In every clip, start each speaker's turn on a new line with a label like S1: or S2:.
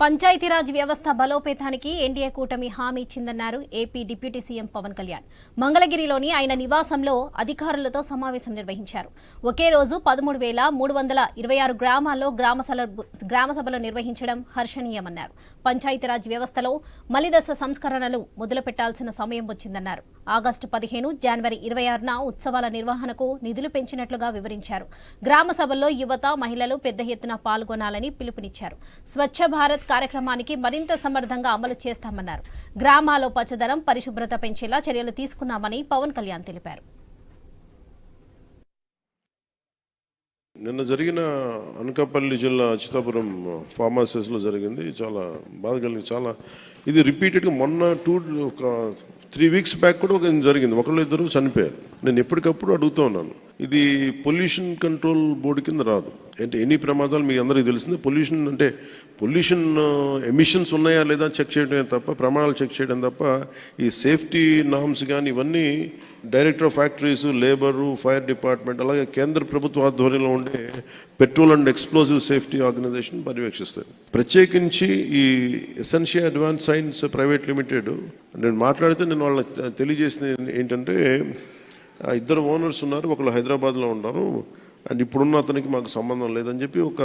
S1: పంచాయతీరాజ్ వ్యవస్థ బలోపేతానికి ఎన్డీఏ కూటమి హామీ ఇచ్చిందన్నారు AP deputy CM Pavan Kalyan. మంగళగిరిలోని ఆయన నివాసంలో అధికారులతో సమావేశం నిర్వహించారు. ఒకే రోజు పదమూడు వేల మూడు వందల ఇరవై ఆరు గ్రామాల్లో గ్రామ సల- గ్రామ సభలు నిర్వహించడం హర్షణీయమన్నారు. పంచాయతీరాజ్ వ్యవస్థలో మలిదశ సంస్కరణలు మొదలుపెట్టాల్సిన సమయం వచ్చిందన్నారు. ఆగస్టు పదిహేను జనవరి ఇరవై ఆరున ఉత్సవాల నిర్వహణకు నిధులు పెంచినట్లుగా వివరించారు. గ్రామసభల్లో యువత మహిళలు పెద్ద ఎత్తున పాల్గొనాలని పిలుపునిచ్చారు. స్వచ్ఛ భారత్ కార్యక్రమానికి మరింత సమర్థంగా అమలు చేస్తామన్నారు. గ్రామాల్లో పచ్చదనం పరిశుభ్రత పెంచేలా చర్యలు తీసుకున్నామని పవన్ కళ్యాణ్ తెలిపారు.
S2: నిన్న జరిగిన అనకాపల్లి జిల్లా అచితాపురం ఫార్మ్ హౌసెస్లో జరిగింది. చాలా బాధ కలిగింది. చాలా ఇది రిపీటెడ్గా మొన్న టూ ఒక త్రీ వీక్స్ బ్యాక్ కూడా ఒక జరిగింది. ఒకళ్ళు ఇద్దరు చనిపోయారు. నేను ఎప్పటికప్పుడు అడుగుతూ ఉన్నాను. ఇది పొల్యూషన్ కంట్రోల్ బోర్డు కింద రాదు. అంటే ఎన్ని ప్రమాదాలు మీకు అందరికీ తెలిసిందే పొల్యూషన్ అంటే పొల్యూషన్ ఎమిషన్స్ ఉన్నాయా లేదా చెక్ చేయడమే తప్ప ప్రమాణాలు చెక్ చేయడం తప్ప ఈ సేఫ్టీ నామ్స్ కానీ ఇవన్నీ director of factories labour fire department అలాగే కేంద్ర ప్రభుత్వ ఆధ్వర్యంలో ఉండే petrol and explosive safety organisation పర్యవేక్షిస్తాయి. ప్రత్యేకించి ఈ essential advance science private limited నేను మాట్లాడితే నేను వాళ్ళకి తెలియజేసింది ఏంటంటే ఇద్దరు ఓనర్స్ ఉన్నారు ఒకళ్ళు హైదరాబాద్లో ఉన్నారు అండ్ ఇప్పుడున్న అతనికి మాకు సంబంధం లేదని చెప్పి ఒక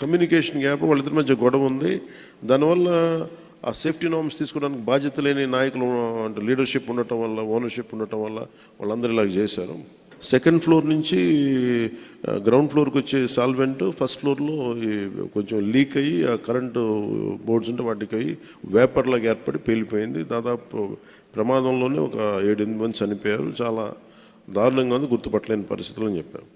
S2: కమ్యూనికేషన్ గ్యాప్ వాళ్ళిద్దరి మధ్య గొడవ ఉంది. దానివల్ల ఆ సేఫ్టీ నామ్స్ తీసుకోవడానికి బాధ్యత లేని నాయకులు అంటే లీడర్షిప్ ఉండటం వల్ల ఓనర్షిప్ ఉండటం వల్ల వాళ్ళందరూ ఇలాగ చేశారు. సెకండ్ ఫ్లోర్ నుంచి గ్రౌండ్ ఫ్లోర్కి వచ్చే సాల్వెంట్ ఫస్ట్ ఫ్లోర్లో కొంచెం లీక్ అయ్యి ఆ కరెంటు బోర్డ్స్ ఉంటే వాటికి అయ్యి వేపర్లాగా ఏర్పడి పేలిపోయింది. దాదాపు ప్రమాదంలోనే ఒక ఏడెనిమిది మంది చనిపోయారు. చాలా దారుణంగా ఉంది గుర్తుపట్టలేని పరిస్థితులు అని చెప్పాను